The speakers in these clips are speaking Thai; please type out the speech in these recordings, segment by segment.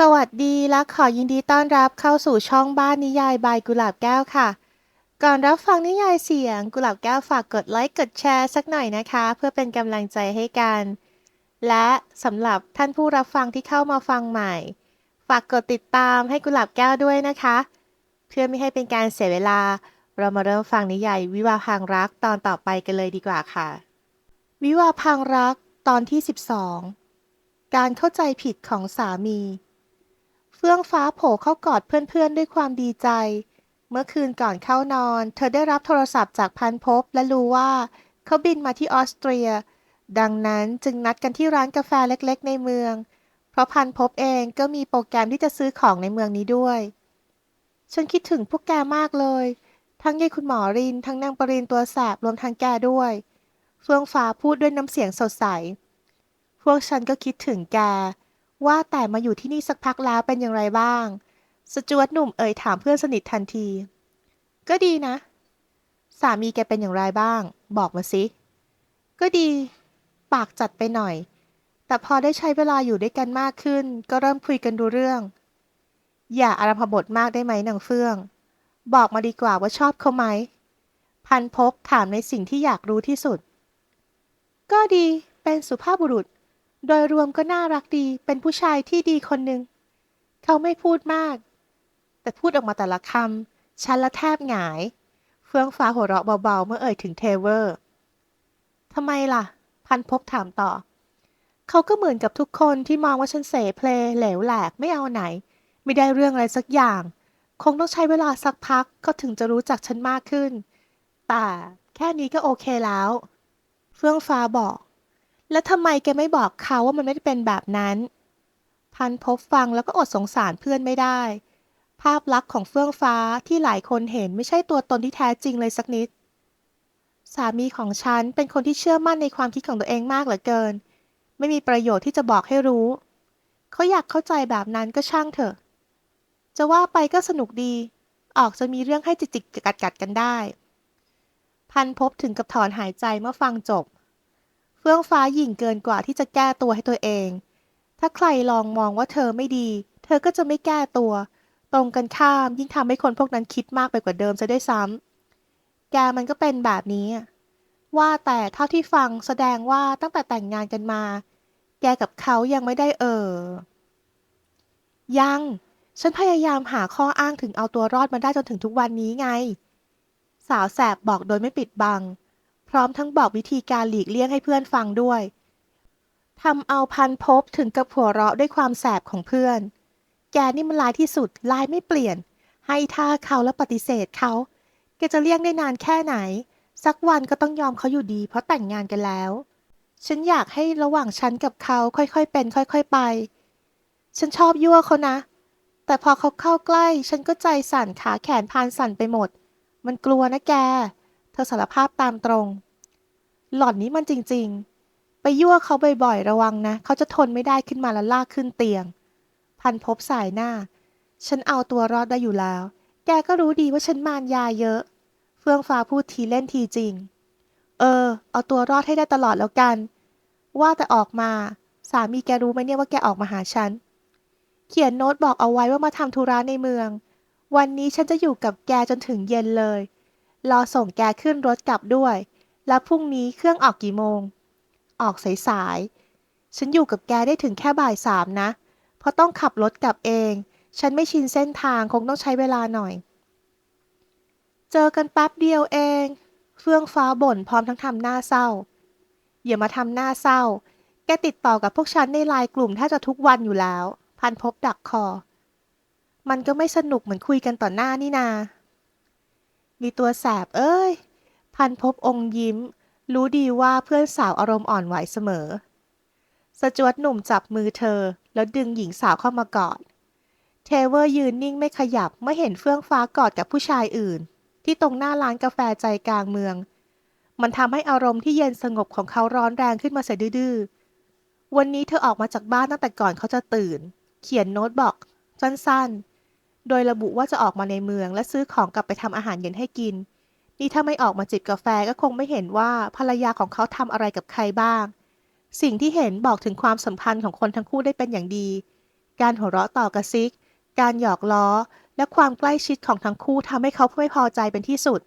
สวัสดีและขอยินดีต้อนรับเข้าสู่ช่องบ้านนิยายบายกุหลาบแก้วค่ะ ก่อนรับฟังนิยายเสียง กุหลาบแก้วฝากกดไลค์กดแชร์สักหน่อยนะคะ เพื่อเป็นกำลังใจให้กัน และสำหรับท่านผู้รับฟังที่เข้ามาฟังใหม่ ฝากกดติดตามให้กุหลาบแก้วด้วยนะคะ เพื่อไม่ให้เป็นการเสียเวลา เรามาเริ่มฟังนิยายวิวาพังรักตอนต่อไปกันเลยดีกว่าค่ะ วิวาพังรักตอนที่ 12 การเข้าใจผิดของสามี ฟื่องฟ้าโผล่เข้ากอดเพื่อนๆ ด้วยความดีใจ เมื่อคืนก่อนเข้านอน เธอได้รับโทรศัพท์จากพันภพและรู้ว่า เขาบินมาที่ออสเตรีย ดังนั้นจึงนัดกันที่ร้านกาแฟเล็กๆ ในเมือง เพราะพันภพเองก็มีโปรแกรมที่จะซื้อของในเมืองนี้ด้วย ฉันคิดถึงพวกแกมากเลย ทั้งยายคุณหมอริน ทั้งนางปรินตัวแสบรวมทั้งแกด้วย เฟื่องฟ้าพูดด้วยน้ำเสียงสดใส พวกฉันก็คิดถึงแก ว่าแต่มาอยู่ที่นี่สักพักแล้วเป็นอย่างไรบ้าง สจวตหนุ่มเอ่ยถามเพื่อนสนิททันที ก็ดีนะ สามีแกเป็นอย่างไรบ้าง บอกมาสิ ก็ดี ปากจัดไปหน่อย แต่พอได้ใช้เวลาอยู่ด้วยกันมากขึ้น ก็เริ่มคุยกันดูเรื่อง อย่าอารมพบทมากได้ไหมนางเฟื่อง บอกมาดีกว่าว่าชอบเขาไหม พันพบถามในสิ่งที่อยากรู้ที่สุด ก็ดี เป็นสุภาพบุรุษ โดยรวมก็น่ารักดี เป็นผู้ชายที่ดีคนหนึ่ง เขาไม่พูดมาก แต่พูดออกมาแต่ละคำ ฉันละแทบหงาย เฟื่องฟ้าหัวเราะเบาๆ เมื่อเอ่ยถึงเทเวอร์ทำไมล่ะ พันพบถามต่อ เขาก็เหมือนกับทุกคนที่มองว่าฉันเสเพลเหลวแหลกไม่เอาไหน ไม่ได้เรื่องอะไรสักอย่าง คงต้องใช้เวลาสักพักเขาถึงจะรู้จักฉันมากขึ้น แต่แค่นี้ก็โอเคแล้ว เฟื่องฟ้าบอก แล้วทำไมแกไม่บอกเขาว่ามันไม่ได้เป็นแบบนั้น พันพบฟังแล้วก็อดสงสารเพื่อนไม่ได้ ภาพลักษณ์ของเฟื่องฟ้าที่หลายคนเห็นไม่ใช่ตัวตนที่แท้จริงเลยสักนิด สามีของฉันเป็นคนที่เชื่อมั่นในความคิดของตัวเองมากเหลือเกิน ไม่มีประโยชน์ที่จะบอกให้รู้ เขาอยากเข้าใจแบบนั้นก็ช่างเถอะ จะว่าไปก็สนุกดี ออกจะมีเรื่องให้จิกจิกกัดกัดกันได้ พันพบถึงกับถอนหายใจเมื่อฟังจบ เฟื่องฟ้าหยิ่งเกินกว่าที่จะแก้ตัวให้ตัวเอง ถ้าใครลองมองว่าเธอไม่ดี เธอก็จะไม่แก้ตัว ตรงกันข้ามยิ่งทำให้คนพวกนั้นคิดมากไปกว่าเดิมจะได้วยซ้ำแกมันก็เป็นแบบนี้ ว่าแต่เท่าที่ฟังแสดงว่าตั้งแต่แต่งงานกันมา แกกับเขายังไม่ได้เออ ยัง ฉันพยายามหาข้ออ้างถึงเอาตัวรอดมาได้จนถึงทุกวันนี้ไง สาวแสบบอกโดยไม่ปิดบัง พร้อมทั้งบอกวิธีการหลีกเลี่ยงให้เพื่อนฟังด้วยทำเอาพันพบถึงกับหัวเราะด้วยความแสบของเพื่อน แกนี่มันลายที่สุดลายไม่เปลี่ยน ให้ท่าเขาแล้วปฏิเสธเขาแกจะเลี่ยงได้นานแค่ไหน สักวันก็ต้องยอมเขาอยู่ดี เพราะแต่งงานกันแล้ว ฉันอยากให้ระหว่างฉันกับเขาค่อยๆเป็น ค่อย ๆไป ฉันชอบยั่วเขานะ แต่พอเขาเข้าใกล้ ฉันก็ใจสั่นขาแขนพานสั่นไปหมด มันกลัวนะแก เธอสารภาพตามตรง หล่อนนี้มันจริง ๆ ไปยั่วเขาบ่อยๆ ระวังนะ เขาจะทนไม่ได้ขึ้นมาแล้วลากขึ้นเตียง พันพบสายหน้า ฉันเอาตัวรอดได้อยู่แล้ว แกก็รู้ดีว่าฉันมารยาเยอะ เฟื่องฟ้าพูดทีเล่นทีจริง เออ เอาตัวรอดให้ได้ตลอดแล้วกัน ว่าแต่ออกมา สามีแกรู้ไหมเนี่ยว่าแกออกมาหาฉัน เขียนโน้ตบอกเอาไว้ว่ามาทำธุระในเมือง วันนี้ฉันจะอยู่กับแกจนถึงเย็นเลย รอส่งแกขึ้นรถกลับด้วย แล้วพรุ่งนี้เครื่องออกกี่โมง ออกสายๆ ฉันอยู่กับแกได้ถึงแค่บ่ายสามนะ เพราะต้องขับรถกลับเอง ฉันไม่ชินเส้นทางคงต้องใช้เวลาหน่อย เจอกันแป๊บเดียวเอง เฟื่องฟ้าบ่นพร้อมทั้งทำหน้าเศร้า อย่ามาทำหน้าเศร้า แกติดต่อกับพวกฉันในไลน์กลุ่มแทบจะทุกวันอยู่แล้ว พันพบดักคอ มันก็ไม่สนุกเหมือนคุยกันต่อหน้านี่นา มีตัวแสบเอ้ย พันพบองค์ยิ้ม รู้ดีว่าเพื่อนสาวอารมณ์อ่อนไหวเสมอ สจวตหนุ่มจับมือเธอ แล้วดึงหญิงสาวเข้ามากอด เทเวอร์ยืนนิ่งไม่ขยับเมื่อเห็นเฟื่องฟ้ากอดกับผู้ชายอื่น ที่ตรงหน้าร้านกาแฟใจกลางเมือง มันทำให้อารมณ์ที่เย็นสงบของเขาร้อนแรงขึ้นมาเสียดื้อวันนี้เธอออกมาจากบ้านตั้งแต่ก่อนเขาจะตื่น เขียนโน้ตบอกสั้นๆ โดยระบุว่าจะออกมาในเมืองและซื้อของกลับไปทำอาหารเย็นให้กิน นี่ถ้าไม่ออกมาจิบกาแฟก็คงไม่เห็นว่าภรรยาของเขาทำอะไรกับใครบ้าง สิ่งที่เห็นบอกถึงความสัมพันธ์ของคนทั้งคู่ได้เป็นอย่างดี การหัวเราะต่อกระซิก การหยอกล้อ และความใกล้ชิดของทั้งคู่ทำให้เขาไม่พอใจเป็นที่สุด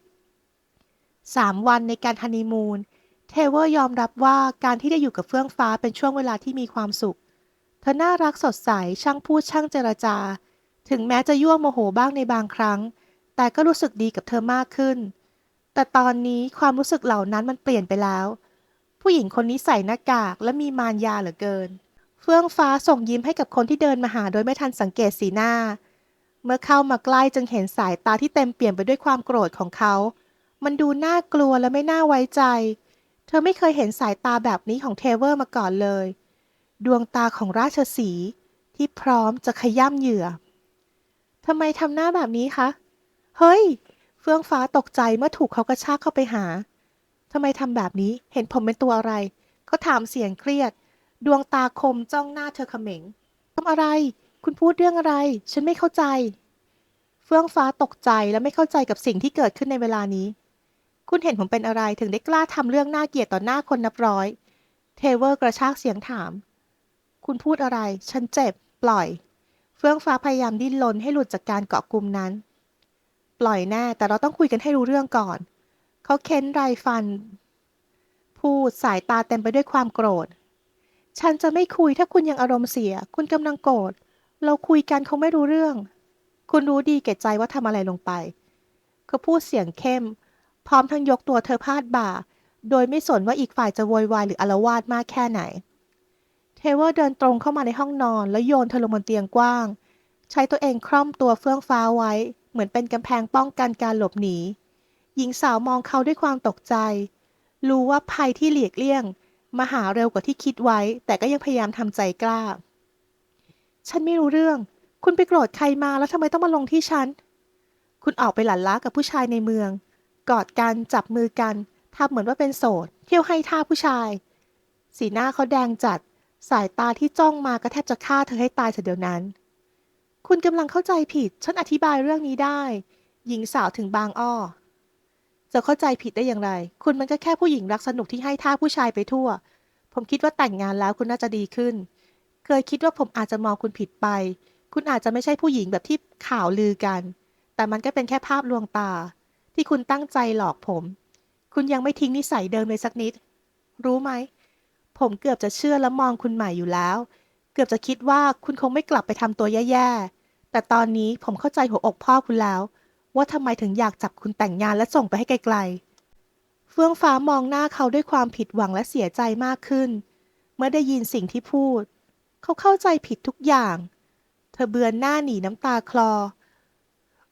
สามวันในการฮันนีมูนเทเวอร์ยอมรับว่าการที่ได้อยู่กับเฟื่องฟ้าเป็นช่วงเวลาที่มีความสุข เธอน่ารักสดใสช่างพูดช่างเจรจา ถึงแม้จะยั่วโมโหบ้างในบางครั้ง แต่ก็รู้สึกดีกับเธอมากขึ้น แต่ตอนนี้ความรู้สึกเหล่านั้นมันเปลี่ยนไปแล้ว ผู้หญิงคนนี้ใส่หน้ากากและมีมารยาเหลือเกิน เฟื่องฟ้าส่งยิ้มให้กับคนที่เดินมาหาโดยไม่ทันสังเกตสีหน้า เมื่อเข้ามาใกล้จึงเห็นสายตาที่เต็มเปี่ยมไปด้วยความโกรธของเขา มันดูน่ากลัวและไม่น่าไว้ใจ เธอไม่เคยเห็นสายตาแบบนี้ของเทเวอร์มาก่อนเลย ดวงตาของราชสีที่พร้อมจะขย้ำเหยื่อ ทำไมทำหน้าแบบนี้คะ เฮ้ย เฟื่องฟ้าตกใจเมื่อถูกเขากระชากเข้าไปหา ทำไมทำแบบนี้ เห็นผมเป็นตัวอะไร เขาถามเสียงเครียด ดวงตาคมจ้องหน้าเธอเขม็ง ทำอะไร คุณพูดเรื่องอะไร ฉันไม่เข้าใจ เฟื่องฟ้าตกใจและไม่เข้าใจกับสิ่งที่เกิดขึ้นในเวลานี้ คุณเห็นผมเป็นอะไรถึงได้กล้าทำเรื่องน่าเกลียดต่อหน้าคนนับร้อย เทเวอร์กระชากเสียงถาม คุณพูดอะไร ฉันเจ็บ ปล่อย เฟื่องฟ้าพยายามดิ้นรนให้หลุดจากการเกาะกลุ่มนั้น ปล่อยแน่แต่เราต้องคุยกันให้รู้เรื่องก่อน เขาเค้นไรฟัน พูดสายตาเต็มไปด้วยความโกรธ ฉันจะไม่คุยถ้าคุณยังอารมณ์เสีย คุณกำลังโกรธ เราคุยกันคงไม่รู้เรื่อง คุณรู้ดีแก่ใจว่าทำอะไรลงไป เขาพูดเสียงเข้ม พร้อมทั้งยกตัวเธอพาดบ่า โดยไม่สนว่าอีกฝ่ายจะโวยวายหรืออารวาสมากแค่ไหน เทเวอร์เดินตรงเข้ามาในห้องนอน แล้วโยนเธอลงบนเตียงกว้าง ใช้ตัวเองคล่อมตัวเฟื่องฟ้าไว้ เหมือนเป็นกำแพงป้องกันการหลบหนี หญิงสาวมองเขาด้วยความตกใจ รู้ว่าภัยที่หลีกเลี่ยง มาหาเร็วกว่าที่คิดไว้ แต่ก็ยังพยายามทำใจกล้า ฉันไม่รู้เรื่อง คุณไปโกรธใครมาแล้วทำไมต้องมาลงที่ฉัน คุณออกไปหลั่นล้ากับผู้ชายในเมือง กอดกันจับมือกันทำเหมือนว่าเป็นโสด เที่ยวให้ท่าผู้ชาย สีหน้าเขาแดงจัด สายตาที่จ้องมาก็แทบจะฆ่าเธอให้ตายเสียเดียวนั้น คุณกำลังเข้าใจผิด ฉันอธิบายเรื่องนี้ได้ หญิงสาวถึงบางอ้อ จะเข้าใจผิดได้อย่างไร คุณมันก็แค่ผู้หญิงรักสนุกที่ให้ท่าผู้ชายไปทั่ว ผมคิดว่าแต่งงานแล้วคุณน่าจะดีขึ้น เคยคิดว่าผมอาจจะมองคุณผิดไป คุณอาจจะไม่ใช่ผู้หญิงแบบที่ข่าวลือกัน แต่มันก็เป็นแค่ภาพลวงตา ที่คุณตั้งใจหลอกผม คุณยังไม่ทิ้งนิสัยเดิมเลยสักนิด รู้ไหม ผมเกือบจะเชื่อและมองคุณใหม่อยู่แล้ว เกือบจะคิดว่าคุณคงไม่กลับไปทำตัวแย่ๆ แต่ตอนนี้ผมเข้าใจหัวอกพ่อคุณแล้ว ว่าทำไมถึงอยากจับคุณแต่งงานและส่งไปให้ไกลๆ เฟื่องฟ้ามองหน้าเขาด้วยความผิดหวังและเสียใจมากขึ้น เมื่อได้ยินสิ่งที่พูด เขาเข้าใจผิดทุกอย่าง เธอเบือนหน้าหนีน้ำตาคลอ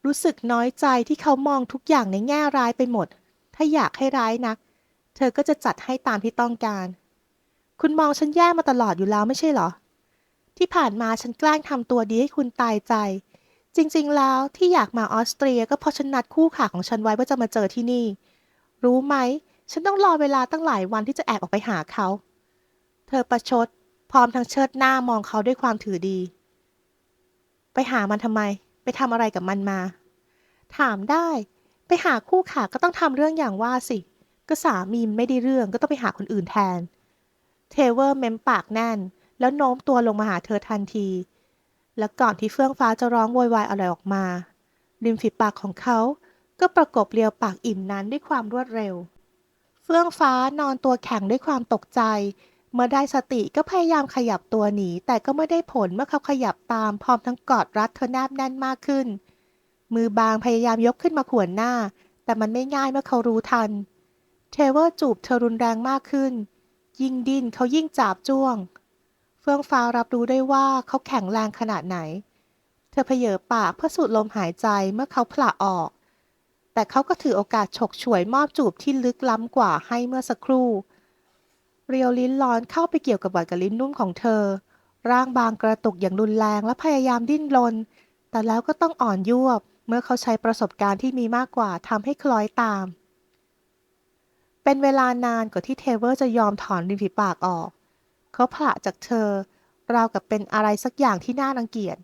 รู้สึกน้อยใจที่เขามองทุกอย่างในแง่ร้ายไปหมด ถ้าอยากให้ร้ายนัก เธอก็จะจัดให้ตามที่ต้องการ คุณมองฉันแย่มาตลอดอยู่แล้วไม่ใช่เหรอ ที่ผ่านมาฉันแกล้งทำตัวดีให้คุณตายใจ จริงๆ แล้วที่อยากมาออสเตรียก็เพราะฉันนัดคู่ขาของฉันไว้ว่าจะมาเจอที่นี่ รู้ไหม ฉันต้องรอเวลาตั้งหลายวันที่จะแอบออกไปหาเขา เธอประชด พร้อมทั้งเชิดหน้ามองเขาด้วยความถือดี ไปหามันทำไม ไปทำอะไรกับมันมา ถามได้ ไปหาคู่ขาก็ต้องทำเรื่องอย่างว่าสิ ก็สามีมไม่ได้เรื่องก็ต้องไปหาคนอื่นแทน เทเวอร์เม้มปากแน่น แล้วโน้มตัวลงมาหาเธอทันที และก่อนที่เฟื่องฟ้าจะร้องโวยวายอะไรออกมา ริมฝีปากของเขาก็ประกบเลียวปากอิ่มนั้นด้วยความรวดเร็ว เฟื่องฟ้านอนตัวแข็งด้วยความตกใจ เมื่อได้สติก็พยายามขยับตัวหนี แต่ก็ไม่ได้ผลเมื่อเขาขยับตามพร้อมทั้งกอดรัดเธอแนบแน่นมากขึ้น มือบางพยายามยกขึ้นมาขวนหน้า แต่มันไม่ง่ายเมื่อเขารู้ทัน เทเวอร์จูบเธอรุนแรงมากขึ้น ยิ่งดิ้นเขายิ่งจับจ้วง เฟื่องฟ้ารับรู้ได้ว่าเขาแข็งแรงขนาดไหน เธอเพเยอปากเพื่อสูดลมหายใจเมื่อเขาผละออก แต่เขาก็ถือโอกาสฉกฉวยมอบจูบที่ลึกล้ำกว่าให้เมื่อสักครู่ เรียวลิ้นร้อนเข้าไปเกี่ยวกับบัดกับลิ้นนุ่มของเธอ ร่างบางกระตุกอย่างรุนแรงและพยายามดิ้นรน แต่แล้วก็ต้องอ่อนยวบ เมื่อเขาใช้ประสบการณ์ที่มีมากกว่าทำให้คล้อยตาม เป็นเวลานานกว่าที่เทเวอร์จะยอมถอนริมฝีปากออก เขาผละจากเธอ ราวกับเป็นอะไรสักอย่างที่น่ารังเกียจ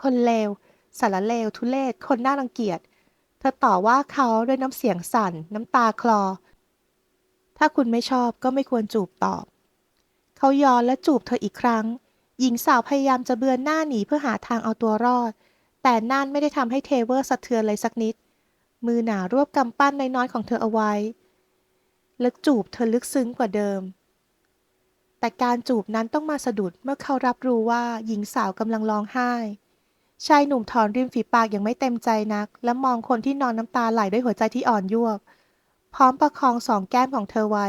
คนเลวสารเลวทุเลศคนน่ารังเกียจ เธอต่อว่าเขาด้วยน้ำเสียงสั่น น้ำตาคลอ ถ้าคุณไม่ชอบก็ไม่ควรจูบตอบ เขาย้อนและจูบเธออีกครั้ง หญิงสาวพยายามจะเบือนหน้าหนีเพื่อหาทางเอาตัวรอด แต่นั่นไม่ได้ทำให้เทเวอร์สะเทือนเลยสักนิด มือหนารวบกำปั้นน้อยๆของเธอเอาไว้ และจูบเธอลึกซึ้งกว่าเดิม แต่การจูบนั้นต้องมาสะดุดเมื่อเขารับรู้ว่าหญิงสาวกำลังร้องไห้ ชายหนุ่มถอนริมฝีปากอย่างไม่เต็มใจนัก และมองคนที่นอนน้ำตาไหลด้วยหัวใจที่อ่อนยวบ พร้อมประคองสองแก้มของเธอไว้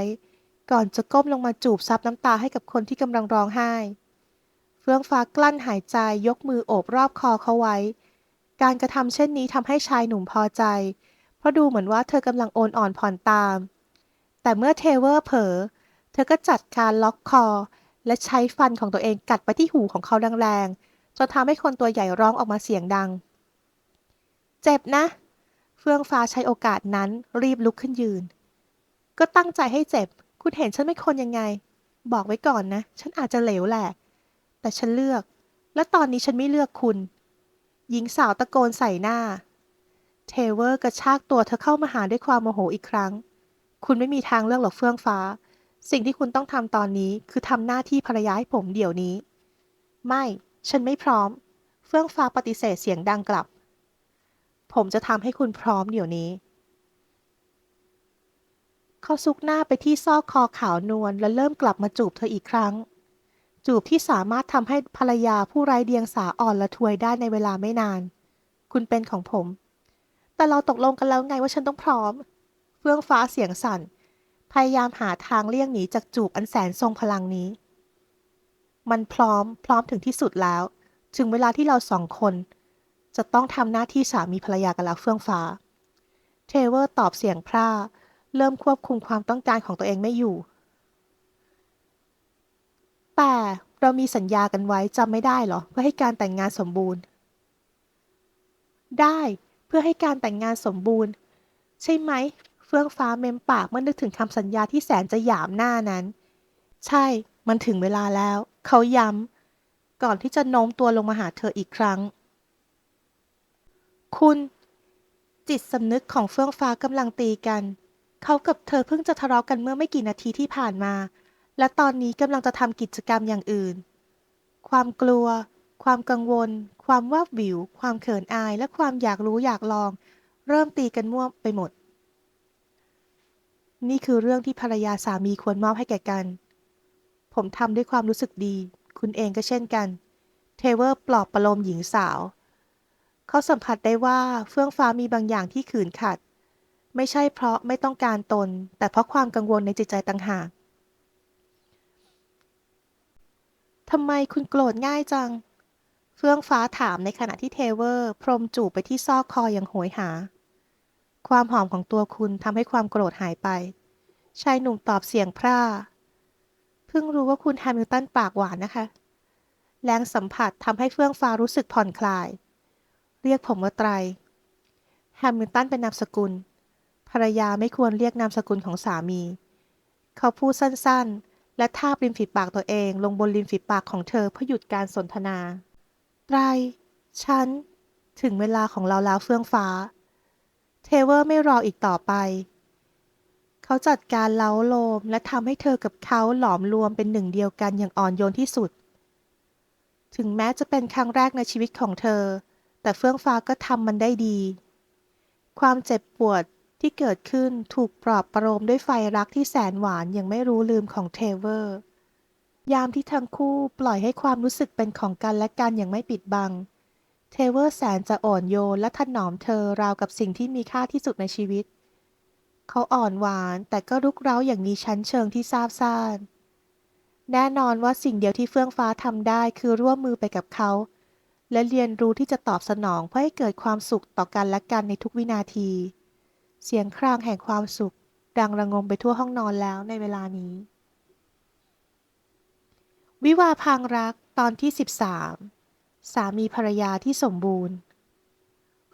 ก่อนจะก้มลงมาจูบซับน้ำตาให้กับคนที่กำลังร้องไห้ เฟื่องฟ้ากลั้นหายใจยกมือโอบรอบคอเขาไว้ การกระทำเช่นนี้ทำให้ชายหนุ่มพอใจ เพราะดูเหมือนว่าเธอกำลังโอนอ่อนผ่อนตาม แต่เมื่อเทเวอร์เผลอเธอก็จัดการล็อกคอ และใช้ฟันของตัวเองกัดไปที่หูของเขาแรงๆจนทำให้คนตัวใหญ่ร้องออกมาเสียงดัง เจ็บนะ เฟื่องฟ้าใช้โอกาสนั้นรีบลุกขึ้นยืน ก็ตั้งใจให้เจ็บ คุณเห็นฉันเป็นคนยังไง บอกไว้ก่อนนะ ฉันอาจจะเหลวแหละ แต่ฉันเลือก และตอนนี้ฉันไม่เลือกคุณ หญิงสาวตะโกนใส่หน้า เทเวอร์กระชากตัวเธอเข้ามาหาด้วยความโมโหอีกครั้ง คุณไม่มีทางเลือกหรอกเฟื่องฟ้า สิ่งที่คุณต้องทำตอนนี้คือทำหน้าที่ภรรยาให้ผมเดี๋ยวนี้ ไม่ ฉันไม่พร้อม เฟื่องฟ้าปฏิเสธเสียงดังกลับ ผมจะทำให้คุณพร้อมเดี๋ยวนี้ เขาซุกหน้าไปที่ซอกคอขาวนวลและเริ่มกลับมาจูบเธออีกครั้ง จูบที่สามารถทำให้ภรรยาผู้ไร้เดียงสาอ่อนละทวยได้ในเวลาไม่นาน คุณเป็นของผม แต่เราตกลงกันแล้วไงว่าฉันต้องพร้อม เฟื่องฟ้าเสียงสั่น พยายามหาทางเลี่ยงหนีจากจูบอันแสนทรงพลังนี้ มันพร้อมพร้อมถึงที่สุดแล้ว ถึงเวลาที่เราสองคน จะต้องทำหน้าที่สามีภรรยากันแล้วเฟื่องฟ้า เทเวอร์ตอบเสียงพร่า เริ่มควบคุมความต้องการของตัวเองไม่อยู่ แต่เรามีสัญญากันไว้จำไม่ได้เหรอ เพื่อให้การแต่งงานสมบูรณ์ ได้เพื่อให้การแต่งงานสมบูรณ์ ใช่ไหม ฟื่องฟ้าเมมปากเมื่อนึกถึงคำสัญญาที่แสนจะหยามหน้านั้น ใช่ มันถึงเวลาแล้ว เขาย้ำก่อนที่จะโน้มตัวลงมาหาเธออีกครั้ง คุณ จิตสำนึกของเฟื่องฟ้ากำลังตีกัน เขากับเธอเพิ่งจะทะเลาะกันเมื่อไม่กี่นาทีที่ผ่านมา และตอนนี้กำลังจะทำกิจกรรมอย่างอื่น ความกลัว ความกังวล ความว่าบวิว ความเขินอาย และความอยากรู้อยากลอง เริ่มตีกันมั่วไปหมด นี่คือเรื่องที่ภรรยาสามีควรมอบให้แก่กัน ผมทำด้วยความรู้สึกดี คุณเองก็เช่นกัน เทเวอร์ปลอบประโลมหญิงสาว เขาสัมผัสได้ว่าเฟื่องฟ้ามีบางอย่างที่ขืนขัด ไม่ใช่เพราะไม่ต้องการตน แต่เพราะความกังวลในจิตใจต่างหากทำไมคุณโกรธง่ายจัง เฟื่องฟ้าถามในขณะที่เทเวอร์ พรมจูบไปที่ซอกคออย่างโหยหา ความหอมของตัวคุณทำให้ความโกรธหายไป ชายหนุ่มตอบเสียงพร่า เพิ่งรู้ว่าคุณแฮมิลตันปากหวานนะคะ แรงสัมผัสทำให้เฟื่องฟ้ารู้สึกผ่อนคลาย เรียกผมว่าไตร แฮมิลตันเป็นนามสกุล ภรรยาไม่ควรเรียกนามสกุลของสามี เขาพูดสั้นๆ และทาบริมฝีปากตัวเอง ลงบนริมฝีปากของเธอเพื่อหยุดการสนทนา ไตร ฉัน ถึงเวลาของเราแล้วเฟื่องฟ้า เทเวอร์ไม่รออีกต่อไป เขาจัดการเล้าโลมและทำให้เธอกับเขาหลอมรวมเป็นหนึ่งเดียวกันอย่างอ่อนโยนที่สุด ถึงแม้จะเป็นครั้งแรกในชีวิตของเธอ แต่เฟื่องฟ้าก็ทำมันได้ดี ความเจ็บปวดที่เกิดขึ้นถูกปลอบประโลมด้วยไฟรักที่แสนหวานอย่างไม่รู้ลืมของเทเวอร์ ยามที่ทั้งคู่ปล่อยให้ความรู้สึกเป็นของกันและกันอย่างไม่ปิดบัง เทเวอร์แสนจะอ่อนโยนและถนอมเธอราวกับสิ่งที่มีค่าที่สุดในชีวิต เขาอ่อนหวานแต่ก็รุกเร้าอย่างมีชั้นเชิงที่ซาบซ่าน แน่นอนว่าสิ่งเดียวที่เฟื่องฟ้าทำได้คือร่วมมือไปกับเขา และเรียนรู้ที่จะตอบสนองเพื่อให้เกิดความสุขต่อกันและกันในทุกวินาที เสียงครางแห่งความสุข ดังระงมไปทั่วห้องนอนแล้วในเวลานี้ วิวาพางรักตอนที่ 13 สามีภรรยาที่สมบูรณ์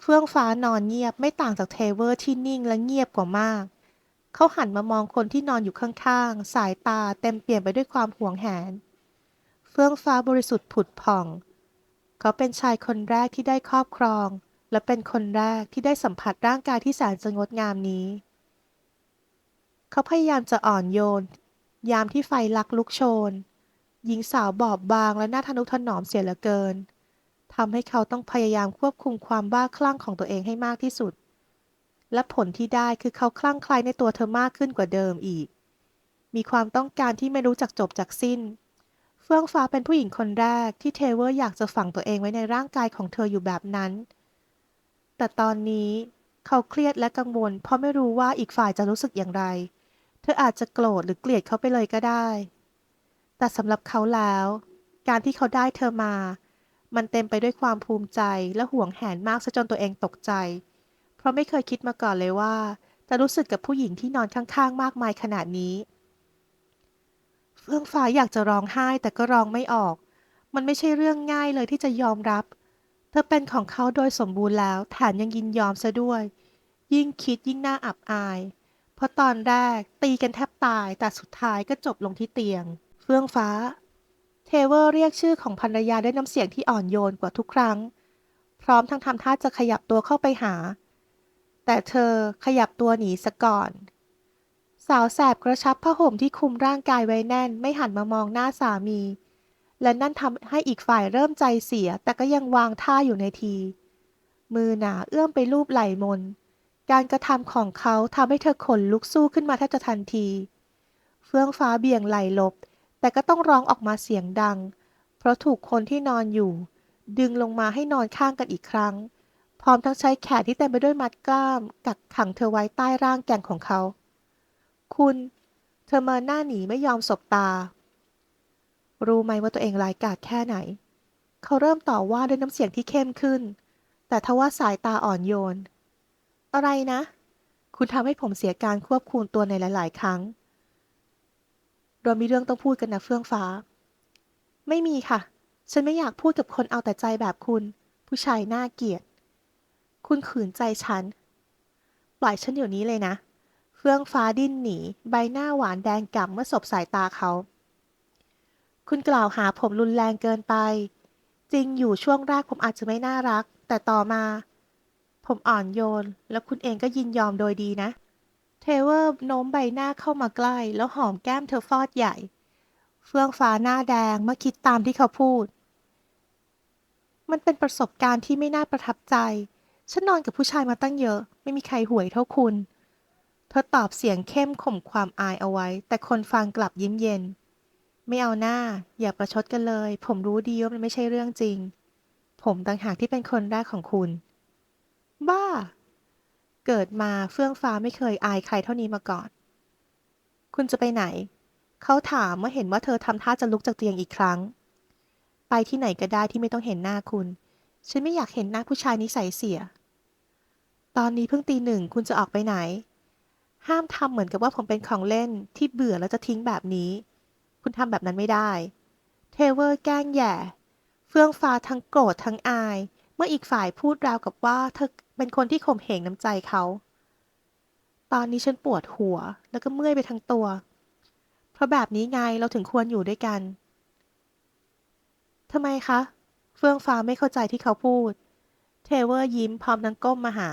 เฟื่องฟ้านอนเงียบไม่ต่างจากเทเวอร์ที่นิ่งและเงียบกว่ามาก เขาหันมามองคนที่นอนอยู่ข้างๆ สายตาเต็มเปลี่ยมไปด้วยความหวงแหน เฟื่องฟ้าบริสุทธิ์ผุดผ่อง เขาเป็นชายคนแรกที่ได้ครอบครอง และเป็นคนแรกที่ได้สัมผัสร่างกายที่แสนจะงดงามนี้ เขาพยายามจะอ่อนโยน ยามที่ไฟลักลุกโชนหญิงสาวบอบบางและหน่าทะนุถนอมเสียเหลือเกิน ทำให้เขาต้องพยายามควบคุมความบ้าคลั่งของตัวเองให้มากที่สุด และผลที่ได้คือเขาคลั่งไคล้ในตัวเธอมากขึ้นกว่าเดิมอีก มีความต้องการที่ไม่รู้จักจบจากสิ้น เฟื่องฟ้าเป็นผู้หญิงคนแรกที่เทเวอร์อยากจะฝังตัวเองไว้ในร่างกายของเธออยู่แบบนั้น แต่ตอนนี้เขาเครียดและกังวล เพราะไม่รู้ว่าอีกฝ่ายจะรู้สึกอย่างไร เธออาจจะโกรธหรือเกลียดเขาไปเลยก็ได้ แต่สำหรับเขาแล้ว การที่เขาได้เธอมา มันเต็มไปด้วยความภูมิใจและห่วงแหนมากซะจนตัวเองตกใจ เพราะไม่เคยคิดมาก่อนเลยว่า จะรู้สึกกับผู้หญิงที่นอนข้างๆ มากมายขนาดนี้ เฟื่องฟ้าอยากจะร้องไห้แต่ก็ร้องไม่ออก มันไม่ใช่เรื่องง่ายเลยที่จะยอมรับ เธอเป็นของเขาโดยสมบูรณ์แล้วแถมยังยินยอมซะด้วย ยิ่งคิดยิ่งน่าอับอาย เพราะตอนแรกตีกันแทบตายแต่สุดท้ายก็จบลงที่เตียง เฟื่องฟ้า เทเวอร์เรียกชื่อของภรรยาด้วยน้ำเสียงที่อ่อนโยนกว่าทุกครั้ง พร้อมทั้งทำท่าจะขยับตัวเข้าไปหา แต่เธอขยับตัวหนีซะก่อน สาวแสบกระชับผ้าห่มที่คลุมร่างกายไว้แน่น ไม่หันมามองหน้าสามี และนั่นทำให้อีกฝ่ายเริ่มใจเสีย แต่ก็ยังวางท่าอยู่ในที มือหนาเอื้อมไปลูบไหล่มน การกระทำของเขาทำให้เธอขนลุกสู้ขึ้นมาแทบจะทันที เฟื่องฟ้าเบี่ยงไหลหลบ แต่ก็ต้องร้องออกมาเสียงดัง เพราะถูกคนที่นอนอยู่ ดึงลงมาให้นอนข้างกันอีกครั้ง พร้อมทั้งใช้แขนที่เต็มไปด้วยมัดกล้าม กักขังเธอไว้ใต้ร่างแก่งของเขา คุณ เธอเมินหน้าหนีไม่ยอมสบตา รู้ไหมว่าตัวเองร้ายกาจแค่ไหน เขาเริ่มต่อว่าด้วยน้ำเสียงที่เข้มขึ้น แต่ทว่าสายตาอ่อนโยน อะไรนะ คุณทำให้ผมเสียการควบคุมตัวในหลาย ๆ ครั้ง เรามีเรื่องต้องพูดกันนะเฟื่องฟ้า ไม่มีค่ะ ฉันไม่อยากพูดกับคนเอาแต่ใจแบบคุณ ผู้ชายน่าเกลียด คุณขืนใจฉัน ปล่อยฉันเดี๋ยวนี้เลยนะ เฟื่องฟ้าดิ้นหนี ใบหน้าหวานแดงก่ำเมื่อสบสายตาเขา คุณกล่าวหาผมรุนแรงเกินไป จริงอยู่ช่วงแรกผมอาจจะไม่น่ารัก แต่ต่อมา ผมอ่อนโยน แล้วคุณเองก็ยินยอมโดยดีนะ เทเวอร์โน้มใบหน้าเข้ามาใกล้ แล้วหอมแก้มเธอฟอดใหญ่ เฟื่องฟ้าหน้าแดงเมื่อคิดตามที่เขาพูด มันเป็นประสบการณ์ที่ไม่น่าประทับใจ ฉันนอนกับผู้ชายมาตั้งเยอะ ไม่มีใครห่วยเท่าคุณ เธอตอบเสียงเข้มข่มความอายเอาไว้ แต่คนฟังกลับยิ้มเย็น ไม่เอาหน้า อย่าประชดกันเลย ผมรู้ดีว่ามันไม่ใช่เรื่องจริง ผมต่างหากที่เป็นคนแรกของคุณ บ้า เกิดมาเฟื่องฟ้าไม่เคยอายใครเท่านี้มาก่อน คุณจะไปไหน เขาถามเมื่อเห็นว่าเธอทำท่าจะลุกจากเตียงอีกครั้ง ไปที่ไหนก็ได้ที่ไม่ต้องเห็นหน้าคุณ ฉันไม่อยากเห็นหน้าผู้ชายนิสัยเสีย ตอนนี้เพิ่งตีหนึ่งคุณจะออกไปไหน ห้ามทำเหมือนกับว่าผมเป็นของเล่นที่เบื่อแล้วจะทิ้งแบบนี้ คุณทำแบบนั้นไม่ได้ เทเวอร์แกล้งแย่ เฟื่องฟ้าทั้งโกรธทั้งอาย เมื่ออีกฝ่ายพูดราวกับว่าเธอเป็นคนที่ข่มเหงน้ำใจเขา ตอนนี้ฉันปวดหัวแล้วก็เมื่อยไปทั้งตัว เพราะแบบนี้ไงเราถึงควรอยู่ด้วยกันทำไมคะ เฟื่องฟ้าไม่เข้าใจที่เขาพูด เทเวอร์ยิ้มพร้อมทั้งก้มมาหา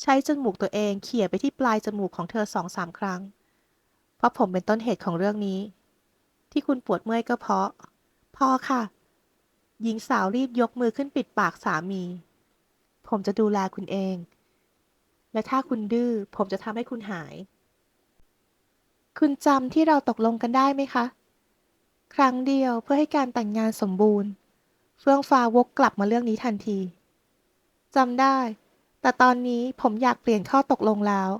ใช้จมูกตัวเองเขี่ยไปที่ปลายจมูกของเธอสองสามครั้ง เพราะผมเป็นต้นเหตุของเรื่องนี้ ที่คุณปวดเมื่อยก็เพราะพอค่ะ หญิงสาวรีบยกมือขึ้นปิดปากสามี ผมจะดูแลคุณเอง และถ้าคุณดื้อผมจะทำให้คุณหาย คุณจำที่เราตกลงกันได้ไหมคะ ครั้งเดียวเพื่อให้การแต่งงานสมบูรณ์ เฟื่องฟ้าวกกลับมาเรื่องนี้ทันทีจำได้ แต่ตอนนี้ผมอยากเปลี่ยนข้อตกลงแล้ว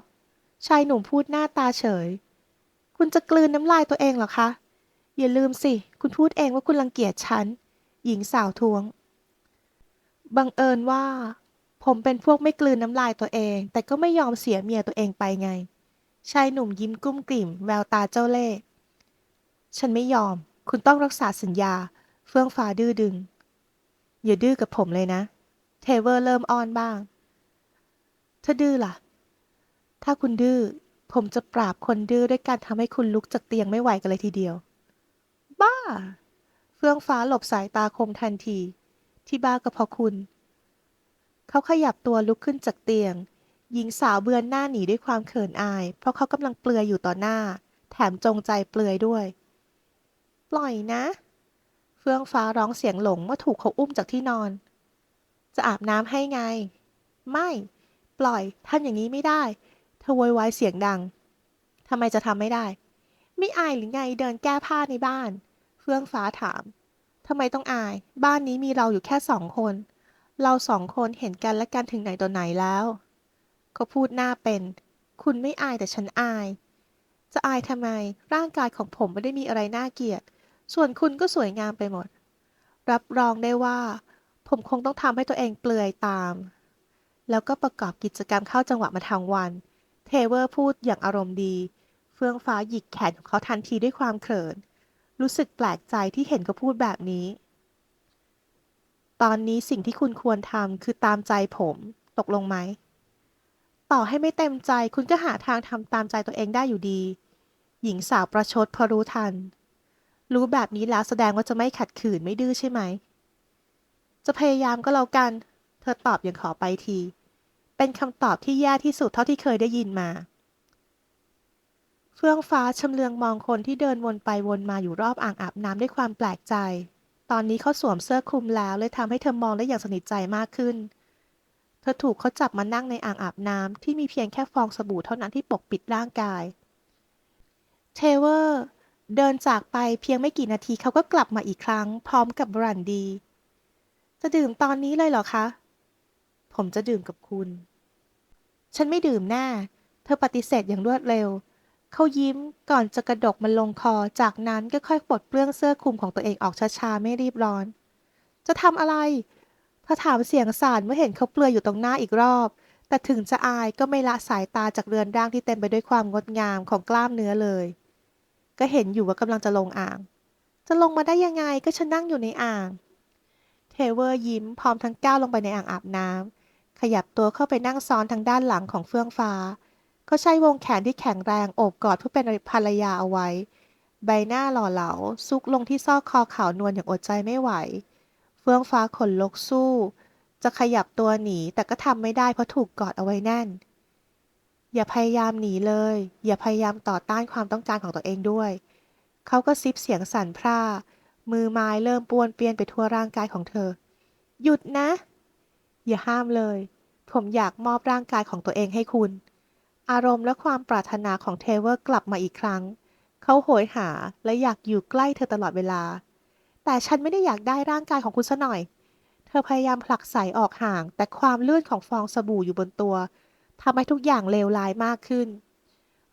ชายหนุ่มพูดหน้าตาเฉย คุณจะกลืนน้ำลายตัวเองเหรอคะ อย่าลืมสิ คุณพูดเองว่าคุณรังเกียจฉัน หญิงสาวทวง บังเอิญว่า ผมเป็นพวกไม่กลืนน้ำลายตัวเอง แต่ก็ไม่ยอมเสียเมียตัวเองไปไง ชายหนุ่มยิ้มกุ้มกลิ่ม แววตาเจ้าเล่ห์ฉันไม่ยอม คุณต้องรักษาสัญญา เฟื่องฟ้าดื้อดึง อย่าดื้อกับผมเลยนะ เทเวอร์เริ่มอ้อนบ้าง ถ้าดื้อล่ะ ถ้าคุณดื้อ ผมจะปราบคนดื้อด้วยการทำให้คุณลุกจากเตียงไม่ไหวกันเลยทีเดียว บ้า เฟื่องฟ้าหลบสายตาคมทันที ที่บ้าก็เพราะคุณ เขาขยับตัวลุกขึ้นจากเตียง หญิงสาวเบือนหน้าหนีด้วยความเขินอาย เพราะเขากำลังเปลือยอยู่ต่อหน้า แถมจงใจเปลือยด้วย ปล่อยนะ เฟื่องฟ้าร้องเสียงหลงเมื่อถูกเขาอุ้มจากที่นอน จะอาบน้ำให้ไง ไม่ ปล่อยทำอย่างนี้ไม่ได้เธอโวยวายเสียงดังทำไมจะทำไม่ได้ ไม่อายหรือไงเดินแก้ผ้าในบ้าน ฟื่องฟ้าถามทำไมต้องอาย บ้านนี้มีเราอยู่แค่สองคน เราสองคนเห็นกันและกันถึงไหนต่อไหนแล้วเขาพูดหน้าเป็น คุณไม่อายแต่ฉันอาย จะอายทำไม ร่างกายของผมไม่ได้มีอะไรน่าเกลียด ส่วนคุณก็สวยงามไปหมด รับรองได้ว่า ผมคงต้องทำให้ตัวเองเปลือยตาม แล้วก็ประกอบกิจกรรมเข้าจังหวะมาทางวัน เทเวอร์พูดอย่างอารมณ์ดี เฟื่องฟ้าหยิกแขนของเขาทันทีด้วยความเขิน รู้สึกแปลกใจที่เห็นเขาพูดแบบนี้ ตอนนี้สิ่งที่คุณควรทำคือตามใจผมตกลงไหม ต่อให้ไม่เต็มใจคุณก็หาทางทำตามใจตัวเองได้อยู่ดี หญิงสาวประชดพอรู้ทัน รู้แบบนี้แล้วแสดงว่าจะไม่ขัดขืนไม่ดื้อใช่ไหม จะพยายามก็แล้วกัน เธอตอบอย่างขอไปที เป็นคำตอบที่แย่ที่สุดเท่าที่เคยได้ยินมา เฟื่องฟ้าชำเลืองมองคนที่เดินวนไปวนมาอยู่รอบอ่างอาบน้ำด้วยความแปลกใจ ตอนนี้เขาสวมเสื้อคลุมแล้วเลยทำให้เธอมองได้อย่างสนิทใจมากขึ้น เธอถูกเขาจับมานั่งในอ่างอาบน้ำที่มีเพียงแค่ฟองสบู่เท่านั้นที่ปกปิดร่างกาย เทเวอร์ เดินจากไปเพียงไม่กี่นาทีเขาก็กลับมาอีกครั้ง พร้อมกับบรันดี จะดื่มตอนนี้เลยเหรอคะ ผมจะดื่มกับคุณ ฉันไม่ดื่มแน่ เธอปฏิเสธอย่างรวดเร็ว เขายิ้มก่อนจะกระดกมันลงคอ จากนั้นก็ค่อยปลดเปลื้องเสื้อคลุมของตัวเองออกช้าๆ ไม่รีบร้อน จะทำอะไรเธอถามเสียงสั่นเมื่อเห็นเขาเปลือยอยู่ตรงหน้าอีกรอบ แต่ถึงจะอายก็ไม่ละสายตาจากเรือนร่างที่เต็มไปด้วยความงดงามของกล้ามเนื้อเลย ก็เห็นอยู่ว่ากำลังจะลงอ่าง จะลงมาได้ยังไงก็ฉันนั่งอยู่ในอ่าง เทเวอร์ยิ้มพร้อมทั้งก้าวลงไปในอ่างอาบน้ำขยับตัวเข้าไปนั่งซ้อนทางด้านหลังของเฟื่องฟ้า เขาใช้วงแขนที่แข็งแรงโอบกอดเพื่อเป็นภรรยาเอาไว้ ใบหน้าหล่อเหลา ซุกลงที่ซอกคอขาวนวลอย่างอดใจไม่ไหว เฟื่องฟ้าขนลุกสู้ จะขยับตัวหนีแต่ก็ทำไม่ได้เพราะถูกกอดเอาไว้แน่น อย่าพยายามหนีเลย อย่าพยายามต่อต้านความต้องการของตัวเองด้วย เขาก็ซิบเสียงสั่นพร่า มือไม้เริ่มป้วนเปียนไปทั่วร่างกายของเธอ หยุดนะ อย่าห้ามเลย ผมอยากมอบร่างกายของตัวเองให้คุณ อารมณ์และความปรารถนาของเทเวอร์กลับมาอีกครั้ง เขาโหยหาและอยากอยู่ใกล้เธอตลอดเวลา แต่ฉันไม่ได้อยากได้ร่างกายของคุณซะหน่อย เธอพยายามผลักใสออกห่าง แต่ความลื่นของฟองสบู่อยู่บนตัวทำให้ทุกอย่างเลวร้ายมากขึ้น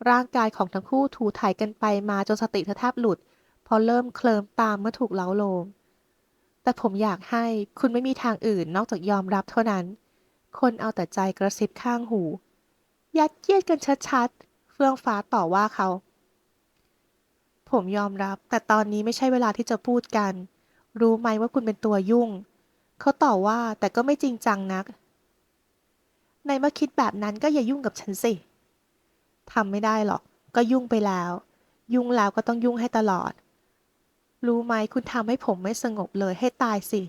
ร่างกายของทั้งคู่ถูถ่ายกันไปมาจนสติเธอแทบหลุด พอเริ่มเคลิมตามเมื่อถูกเล้าโลม แต่ผมอยากให้คุณไม่มีทางอื่นนอกจากยอมรับเท่านั้น คนเอาแต่ใจกระซิบข้างหู ยัดเยียดกันชัดๆ เฟื่องฟ้าต่อว่าเขา ผมยอมรับ แต่ตอนนี้ไม่ใช่เวลาที่จะพูดกัน รู้ไหมว่าคุณเป็นตัวยุ่ง เขาต่อว่าแต่ก็ไม่จริงจังนัก ในเมื่อคิดแบบนั้นก็อย่ายุ่งกับฉันสิทำไม่ได้หรอก ก็ยุ่งไปแล้ว ยุ่งแล้วก็ต้องยุ่งให้ตลอด รู้ไหมคุณทำให้ผมไม่สงบเลยให้ตายสิ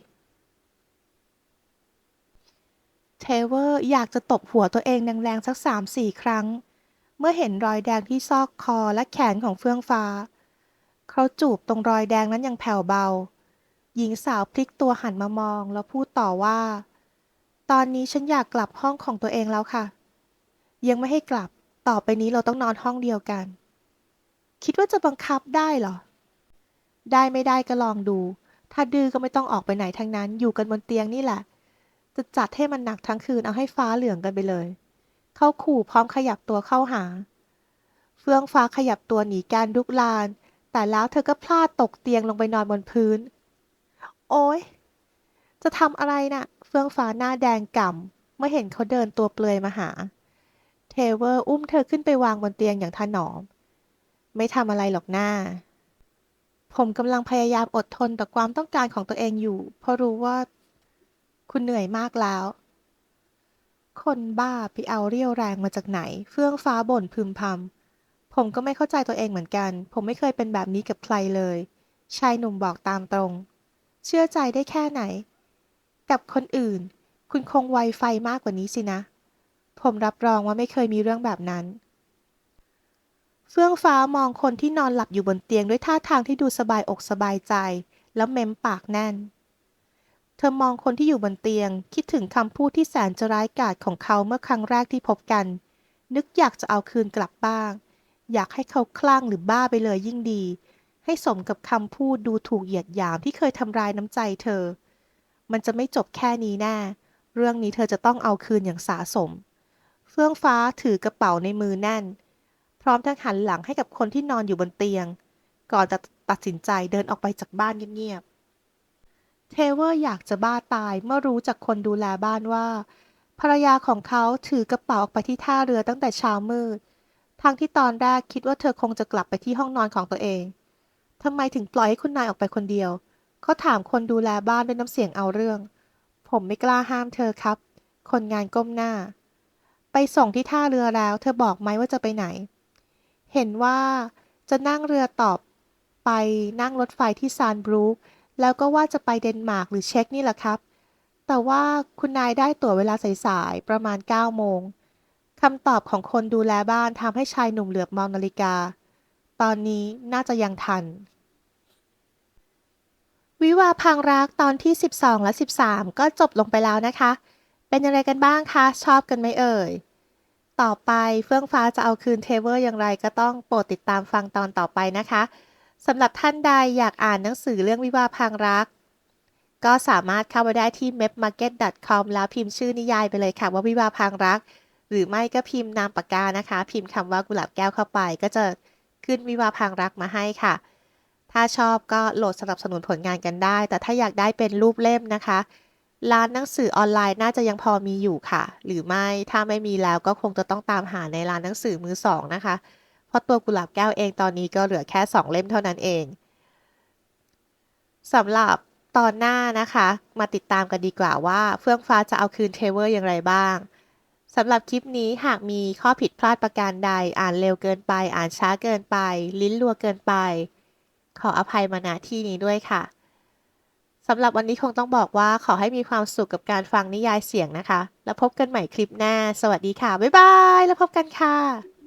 เทเวอร์อยากจะตบหัวตัวเองแรงๆสักสามสี่ครั้ง เมื่อเห็นรอยแดงที่ซอกคอและแขนของเฟื่องฟ้า เขาจูบตรงรอยแดงนั้นอย่างแผ่วเบา หญิงสาวพลิกตัวหันมามองแล้วพูดต่อว่า ตอนนี้ฉันอยากกลับห้องของตัวเองแล้วค่ะ ยังไม่ให้กลับ ต่อไปนี้เราต้องนอนห้องเดียวกัน คิดว่าจะบังคับได้เหรอ ได้ไม่ได้ก็ลองดู ถ้าดื้อก็ไม่ต้องออกไปไหนทั้งนั้น อยู่กันบนเตียงนี่แหละ จะจัดให้มันหนักทั้งคืนเอาให้ฟ้าเหลืองกันไปเลย เขาขู่พร้อมขยับตัวเข้าหา เฟื่องฟ้าขยับตัวหนีการลุกลาน แต่แล้วเธอก็พลาดตกเตียงลงไปนอนบนพื้น โอ๊ยจะทำอะไรน่ะ เฟื่องฟ้าหน้าแดงก่ำเมื่อเห็นเขาเดินตัวเปลือยมาหา เทเวอร์อุ้มเธอขึ้นไปวางบนเตียงอย่างถนอม ไม่ทำอะไรหรอกหน้าผมกำลังพยายามอดทนต่อความต้องการของตัวเองอยู่ เพราะรู้ว่า คุณเหนื่อยมากแล้ว คนบ้าไปเอาเรี่ยวแรงมาจากไหน เฟื่องฟ้าบ่นพึมพำ ผมก็ไม่เข้าใจตัวเองเหมือนกัน ผมไม่เคยเป็นแบบนี้กับใครเลย ชายหนุ่มบอกตามตรง เชื่อใจได้แค่ไหน กับคนอื่น คุณคงไวไฟมากกว่านี้สินะ ผมรับรองว่าไม่เคยมีเรื่องแบบนั้น เฟื่องฟ้ามองคนที่นอนหลับอยู่บนเตียงด้วยท่าทางที่ดูสบายอกสบายใจ แล้วเม้มปากแน่น เธอมองคนที่อยู่บนเตียง คิดถึงคำพูดที่แสนจะร้ายกาจของเขาเมื่อครั้งแรกที่พบกัน นึกอยากจะเอาคืนกลับบ้าง อยากให้เขาคลั่งหรือบ้าไปเลยยิ่งดี ให้สมกับคำพูดดูถูกเหยียดหยามที่เคยทำร้ายน้ำใจเธอ มันจะไม่จบแค่นี้แน่เรื่องนี้เธอจะต้องเอาคืนอย่างสาสม เฟื่องฟ้าถือกระเป๋าในมือแน่น พร้อมทั้งหันหลังให้กับคนที่นอนอยู่บนเตียง ก่อนจะตัดสินใจเดินออกไปจากบ้านเงียบ เทเวอร์อยากจะบ้าตายเมื่อรู้จากคนดูแลบ้านว่า ภรรยาของเขาถือกระเป๋าออกไปที่ท่าเรือตั้งแต่เช้ามืด ทั้งที่ตอนแรกคิดว่าเธอคงจะกลับไปที่ห้องนอนของตัวเองทำไมถึงปล่อยให้คุณนายออกไปคนเดียวเขาถามคนดูแลบ้านด้วยน้ำเสียงเอาเรื่อง ผมไม่กล้าห้ามเธอครับ คนงานก้มหน้า ไปส่งที่ท่าเรือแล้ว เธอบอกไหมว่าจะไปไหน เห็นว่าจะนั่งเรือต่อไปนั่งรถไฟที่ซานบรูค แล้วก็ว่าจะไปเดนมาร์กหรือเช็กนี่แหละครับ แต่ว่าคุณนายได้ตั๋วเวลาสายๆ ประมาณ 9 โมงคำตอบของคนดูแลบ้านทำให้ชายหนุ่มเหลือบมองนาฬิกา ตอนนี้น่าจะยังทัน วิวาพังรักตอนที่ 12 และ 13 ก็จบลงไปแล้วนะคะ เป็นยังไงกันบ้างคะ ชอบกันไหมเอ่ย ต่อไปเฟื่องฟ้าจะเอาคืนเทเวอร์อย่างไรก็ต้องโปรดติดตามฟังตอนต่อไปนะคะ สำหรับท่านใดอยากอ่านหนังสือเรื่องวิวาพังรัก ก็สามารถเข้าไปได้ที่ mapmarket.com แล้วพิมพ์ชื่อนิยายไปเลยค่ะว่าวิวาพังรัก หรือไม่ก็พิมพ์นามปากกานะคะ พิมพ์คำว่ากุหลาบแก้วเข้าไป ก็จะขึ้นวิวาพังรักมาให้ค่ะ ถ้าชอบก็โหลดสนับสนุนผลงานกันได้ แต่ถ้าอยากได้เป็นรูปเล่มนะคะ ร้านหนังสือออนไลน์น่าจะยังพอมีอยู่ค่ะ หรือไม่ถ้าไม่มีแล้วก็คงจะต้องตามหาในร้านหนังสือมือสองนะคะ เพราะตัวกุหลาบแก้วเองตอนนี้ก็เหลือแค่ 2 เล่มเท่านั้นเองสำหรับตอนหน้านะคะ มาติดตามกันดีกว่าว่า เฟื่องฟ้าจะเอาคืนเทเวอร์อย่างไรบ้างสำหรับคลิปนี้หากมีข้อผิดพลาดประการใด อ่านเร็วเกินไป อ่านช้าเกินไป ลิ้นรัวเกินไป ขออภัยมาณที่นี้ด้วยค่ะสำหรับวันนี้คงต้องบอกว่าขอให้มีความสุขกับการฟังนิยายเสียงนะคะ แล้วพบกันใหม่คลิปหน้า สวัสดีค่ะ บ๊ายบาย แล้วพบกันค่ะ